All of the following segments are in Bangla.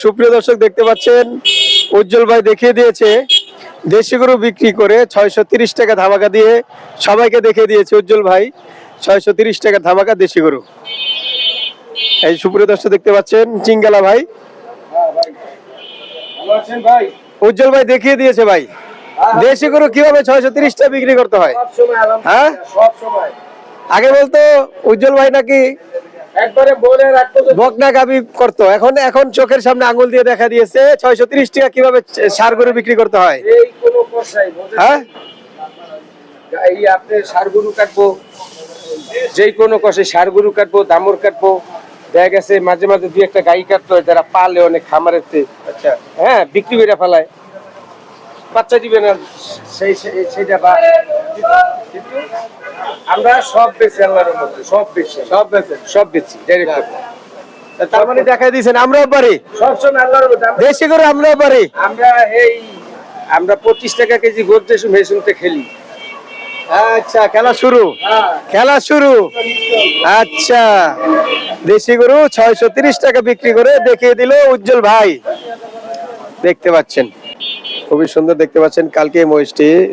সুপ্রিয় দর্শক দেখতে পাচ্ছেন উজ্জ্বল ভাই দেখিয়ে দিয়েছে দেশি গরু বিক্রি করে ছয়শো তিরিশ টাকা ধামাকা দিয়ে সবাইকে দেখিয়ে দিয়েছে উজ্জ্বল ভাই ছয়শো তিরিশ টাকা ধামাকা দেশি গরু। এই সুপ্রিয় দর্শক দেখতে পাচ্ছেন চিঙ্গালা ভাই। উজ্জ্বল ভাই দেখিয়ে দিয়েছে ভাই দেশি গরু কীভাবে ছয়শো তিরিশ টাকা বিক্রি করতে হয়? হ্যাঁ? আগে বলতো উজ্জ্বল ভাই নাকি একবারে বলে রাখতো বকনা গাবি করতো। এখন এখন চোখের সামনে আঙুল দিয়ে দেখা দিয়েছে ছয়শো তিরিশ টাকা কীভাবে সার গরু বিক্রি করতে হয়? এই কোন কষাই হ্যাঁ? এই আপনি সার গরু কাটবো যেই কোনো কষে সার গরু কাটবো দামর কাটবো। দেখা গেছে মাঝে মাঝে দুই একটা গাই কাটতো যারা পালে অনেক খামারের আচ্ছা। হ্যাঁ বিক্রি করে ফেলায়। বাচ্চা দিবে না। সেই সেই- সেইটা বা আমরা সব বেশি আল্লাহর মধ্যে সব বেশি সব বেচে সব বেশি ডাইরেক্ট তার মানে দেখাই দিয়েছেন আমরাও পারি। সব সময় আল্লাহর মধ্যে দেশি গরু আমরাও পারি। আমরা এই আমরা পঁচিশ টাকা কেজি গোদ্রে মেশিনতে খেলি। আচ্ছা খেলা শুরু। খেলা শুরু। আচ্ছা। দেশি গরু ছয়শো তিরিশ টাকা বিক্রি করে দেখিয়ে দিল উজ্জ্বল ভাই। দেখতে পাচ্ছেন। খুবই সুন্দর দেখতে পাচ্ছেন। কালকে এই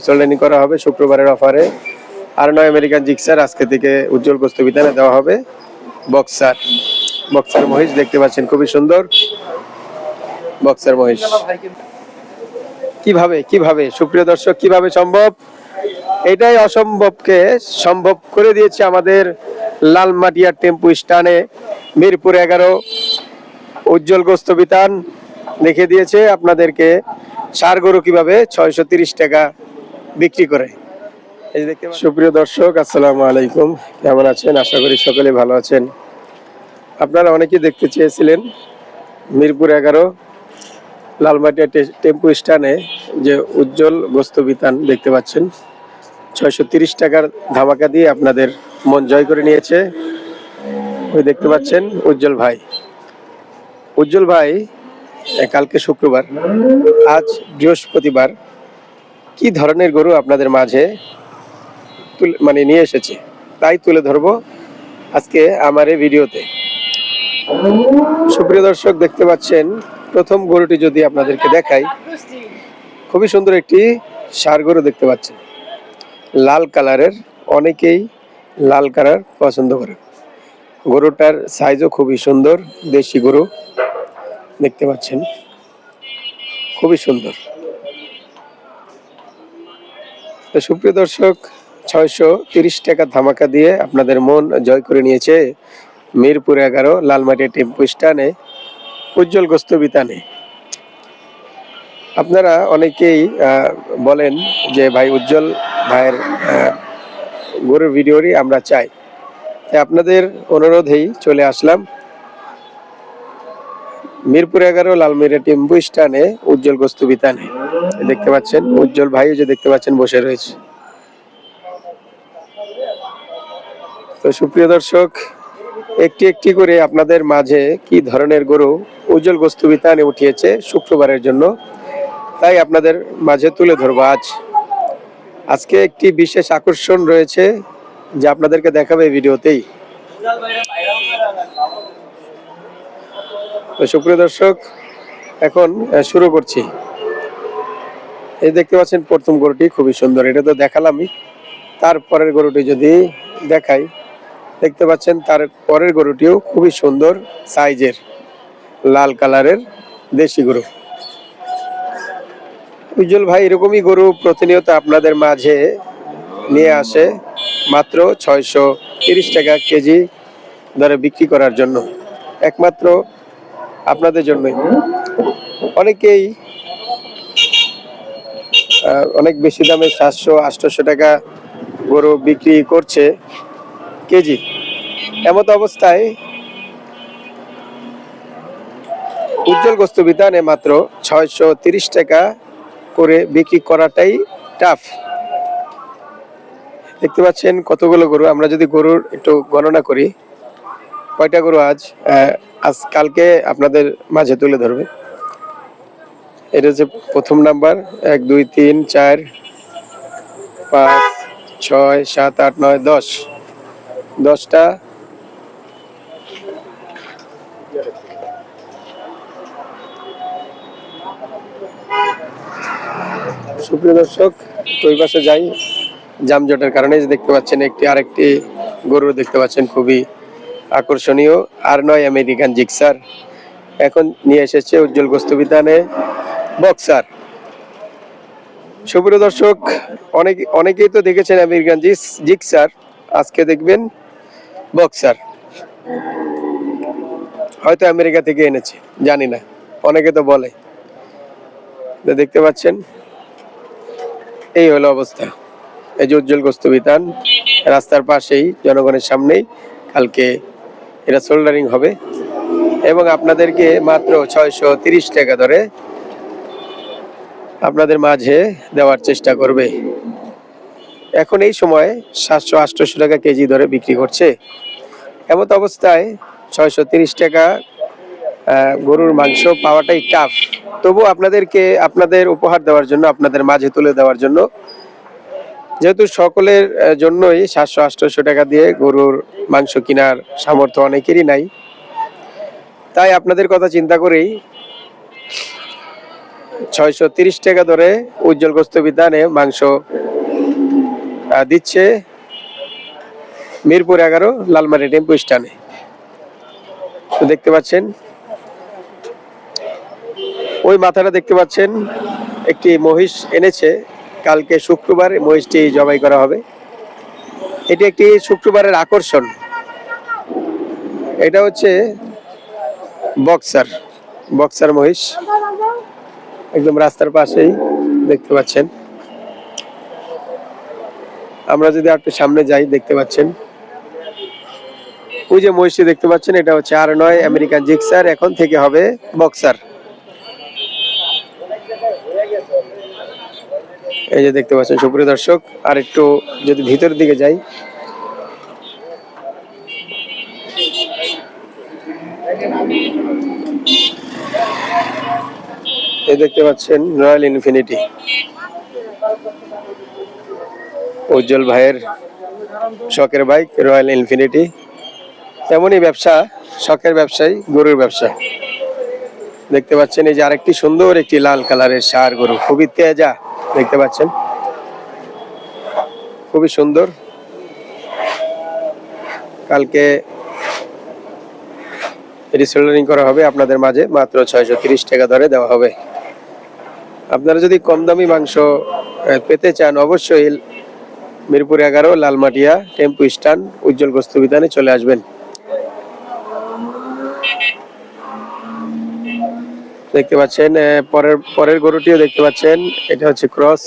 সোল্ডানি করা হবে শুক্রবারের অফারে আর নয় আমেরিকান জিক্সার আজকে থেকে উজ্জ্বল গোস্ত বিধানে দেওয়া হবে বক্সার। বক্সার মহিষ দেখতে পাচ্ছেন, খুবই সুন্দর। বক্সার মহিষ। কীভাবে কীভাবে? সুপ্রিয় দর্শক, কীভাবে সম্ভব? এটাই অসম্ভবকে সম্ভব করে দিয়েছে আমাদের লালমাটিয়ার টেম্পু স্টানে মিরপুর এগারো। উজ্জ্বল গোস্ত বিতান দেখে দিয়েছে আপনাদেরকে। সার গরু কীভাবে ছয়শো টাকা বিক্রি করে? সুপ্রিয় দর্শক, আসসালামু আলাইকুম। কেমন আছেন? আশা করি সকলে ভালো আছেন। আপনারা অনেকেই দেখতে চেয়েছিলেন মিরপুর এগারো লালমাটিয়া টেম্পু স্টানে যে উজ্জ্বল গোস্ত বিতান দেখতে পাচ্ছেন। ছয়শো টাকার ধামাকা দিয়ে আপনাদের মন জয় করে নিয়েছে। ওই দেখতে পাচ্ছেন উজ্জ্বল ভাই। উজ্জ্বল ভাই কালকে শুক্রবার, আজ বৃহস্পতিবার, কি ধরনের গরু আপনাদের মাঝে মানে নিয়ে এসেছে? তাই তুলে ধরবো আজকে আমার এই ভিডিওতে। সুপ্রিয় দর্শক, দেখতে পাচ্ছেন, প্রথম গরুটি যদি আপনাদেরকে দেখাই, খুবই সুন্দর একটি সার গরু দেখতে পাচ্ছেন। লাল কালারের, অনেকেই লাল কালার পছন্দ করে। গরুটার সাইজও খুবই সুন্দর, দেশি গরু। দেখতে পাচ্ছেন, খুবই সুন্দর। সুপ্রিয় দর্শক, ছয়শো তিরিশ টাকা ধামাকা দিয়ে আপনাদের মন জয় করে নিয়েছে মিরপুর এগারো লালমাটিয়া টেম্পু স্টানে উজ্জ্বল গোস্ত বিতানে। আপনারা অনেকেই বলেন যে, ভাই, উজ্জ্বল ভাইয়ের গরুর ভিডিওরই আমরা চাই। তাই আপনাদের অনুরোধেই চলে আসলাম। মিরপুর এগারো, লালমিরা টেম্পু স্টানে উজ্জ্বল গোস্ত বিতানে। দেখতে পাচ্ছেন, উজ্জ্বল ভাইও যে দেখতে পাচ্ছেন বসে রয়েছে। তো সুপ্রিয় দর্শক, একটি একটি করে আপনাদের মাঝে কি ধরনের গরু উজ্জ্বল গোস্ত বিতানে উঠিয়েছে শুক্রবারের জন্য, তাই আপনাদের মাঝে তুলে ধরবো আজ। আজকে একটি বিশেষ আকর্ষণ রয়েছে, যা আপনাদেরকে দেখাবে ভিডিওতেই। সুপ্রিয় দর্শক, এখন শুরু করছি। এই দেখতে পাচ্ছেন প্রথম গরুটি খুবই সুন্দর। এটা তো দেখালামই। তারপরের গরুটি যদি দেখাই, দেখতে পাচ্ছেন তার পরের গরুটিও খুবই সুন্দর সাইজের, লাল কালারের দেশি গরু। উজ্জ্বল ভাই, এরকমই গরু প্রতিনিয়ত আপনাদের মাঝে নিয়ে আসে মাত্র ছয়শো টাকা কেজি দরে বিক্রি করার জন্য। একমাত্র আপনাদের জন্যই। অনেকেই অনেক বেশি দামে সাতশো আটশোশো টাকা গরু বিক্রি করছে কেজি। এমত অবস্থায় উজ্জ্বল গোস্ত বিধানে মাত্র ছয়শো তিরিশ টাকা করে বিক্রি করাটাই টাফ। দেখতে পাচ্ছেন কতগুলো গরু, আমরা যদি গরুর একটু গণনা করি। কয়টা গরু আজ? আজ কালকে আপনাদের মাঝে তুলে ধরবে। এটা হচ্ছে প্রথম নাম্বার, এক, দুই, তিন, চার, পাঁচ, ছয়, সাত, আট, নয়, দশ। দশটা। সুপ্রিয় দর্শক ওই পাশে যাই। যানজটের কারণে দেখতে পাচ্ছেন একটি আরেকটি গরু দেখতে পাচ্ছেন খুবই আকর্ষণীয়। আর নয় আমেরিকান জিক্সার। এখন নিয়ে এসেছে উজ্জ্বল গোস্ত বিধানে বক্সার। সুপ্রিয় দর্শক, অনেক অনেকেই তো দেখেছেন আমেরিকান জিক্স- জিক্সার। আজকে দেখবেন বক্সার। হয়তো আমেরিকা থেকে এনেছে, জানি না। অনেকে তো বলে। দেখতে পাচ্ছেন, এই হলো অবস্থা। এই যে উজ্জ্বল গোস্ত বিতান রাস্তার পাশেই, জনগণের সামনেই, কালকে এটা সোল্ডারিং হবে। এবং আপনাদেরকে মাত্র ছয়শো তিরিশ টাকা ধরে আপনাদের মাঝে দেওয়ার চেষ্টা করবে। এখন এই সময় সাতশো আটশোশো টাকা কেজি ধরে বিক্রি করছে। এমত অবস্থায় ছয়শো তিরিশ টাকা গরুর মাংস পাওয়াটাই টাফ তবু আপনাদেরকে আপনাদের উপহার দেওয়ার জন্য, আপনাদের মাঝে তুলে দেওয়ার জন্য যেহেতু সকলের জন্যই সাতশো আটশোশো টাকা দিয়ে গরুর মাংস কেনার সামর্থ্য অনেকেরই নাই। তাই আপনাদের কথা চিন্তা করেই ছয়শো তিরিশ টাকা ধরে উজ্জ্বল গোস্ত বিধানে মাংস দিচ্ছে মিরপুর এগারো লালমারি টেম্পু স্টানে দেখতে পাচ্ছেন, ওই মাথাটা দেখতে পাচ্ছেন, একটি মহিষ এনেছে। কালকে শুক্রবার মহিষটি জবাই করা হবে। এটি একটি শুক্রবারের আকর্ষণ। এটা হচ্ছে বক্সার বক্সার মহিষ। একদম রাস্তার পাশেই দেখতে পাচ্ছেন। আমরা যদি একটু সামনে যাই, দেখতে পাচ্ছেন। ওই যে মহিষটি দেখতে পাচ্ছেন, এটা হচ্ছে আর নয় আমেরিকান জিক্সার। এখন থেকে হবে বক্সার। এই যে দেখতে পাচ্ছেন, সুপ্রিয় দর্শক আর একটু যদি ভিতরের দিকে যাই। এই দেখতে পাচ্ছেন রয়্যাল ইনফিনিটি উজ্জ্বল ভাইয়ের শখের বাইক রয়্যাল ইনফিনিটি তেমনই ব্যবসা, শখের ব্যবসায়ী, গরুর ব্যবসা। দেখতে পাচ্ছেন এই যে আরেকটি সুন্দর একটি লাল কালারের সার গরু, খুবই তেজা, দেখতে পাচ্ছেন? খুবই সুন্দর। কালকে সোল্ডারিং করা হবে আপনাদের মাঝে, মাত্র ছয়শো তিরিশ টাকা ধরে দেওয়া হবে। আপনারা যদি কম দামি মাংস পেতে চান, অবশ্যই মিরপুর এগারো, লালমাটিয়া, টেম্পু স্ট্যান্ড, উজ্জ্বল গোস্ত বিধানে চলে আসবেন। দেখতে পাচ্ছেন পরের পরের গরুটিও দেখতে পাচ্ছেন, এটা হচ্ছে ক্রস।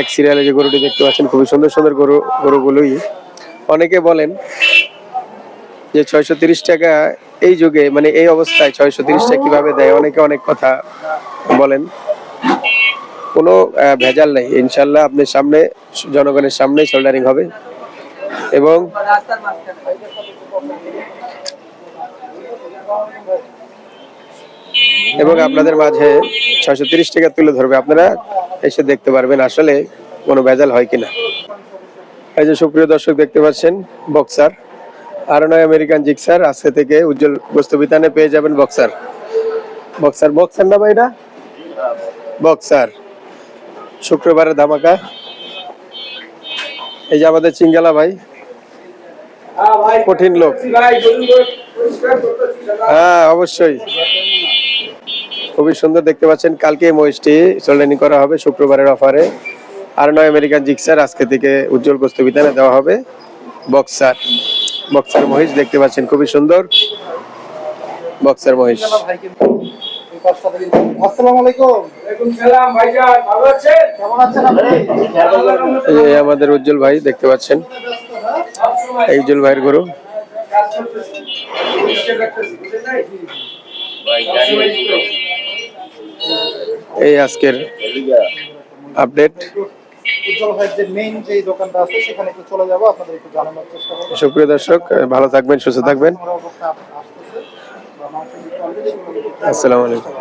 এক সিরিয়ালে যে গরুটি দেখতে পাচ্ছেন, খুবই সুন্দর সুন্দর গরু, গরুগুলোই। অনেকে বলেন যে ছয়শো তিরিশ টাকা এই যুগে মানে এই অবস্থায় ছয়শো তিরিশ টাকা কীভাবে দেয়? অনেকে অনেক কথা বলেন। কোনো ভেজাল নেই। ইনশাল্লাহ আপনার সামনে, জনগণের সামনে সোল্ডারিং হবে। এবং এবং আপনাদের মাঝে ছয়শো তিরিশ টাকা তুলে ধরবে। আপনারা এসে দেখতে পারবেন আসলে কোনো ভেজাল হয় কিনা। এই যে সুপ্রিয় দর্শক দেখতে পাচ্ছেন, বক্সার। আর নয় আমেরিকান জিক্সার আজকে থেকে উজ্জ্বল বস্তুবিতানে পেয়ে যাবেন বক্সার। বক্সার বক্সার না ভাই বক্সার। শুক্রবারের ধামাকা। এই যে আমাদের চিঙ্গালা ভাই, কঠিন লোক। হ্যাঁ অবশ্যই। খুবই সুন্দর দেখতে পাচ্ছেন কালকে মহিষটি সোল্ডারিং করা হবে শুক্রবারের অফারে আর নয় আমেরিকান জিক্সার আজকে থেকে উজ্জ্বল গোস্ত বিধানে দেওয়া হবে বক্সার। বক্সার মহিষ দেখতে পাচ্ছেন খুবই সুন্দর। বক্সার মহিষ। আমাদের উজ্জ্বল ভাই দেখতে পাচ্ছেন এই উজ্জ্বল ভাইয়ের গরু। এই আজকের আপডেট। উজ্জ্বল ভাইয়ের যে মেইন যে দোকানটা আছে সেখানে একটু চলে যাব আপনাদের একটু জানানোর চেষ্টা করব। সুপ্রিয় দর্শক ভালো থাকবেন সুস্থ থাকবেন। আসসালামু আলাইকুম।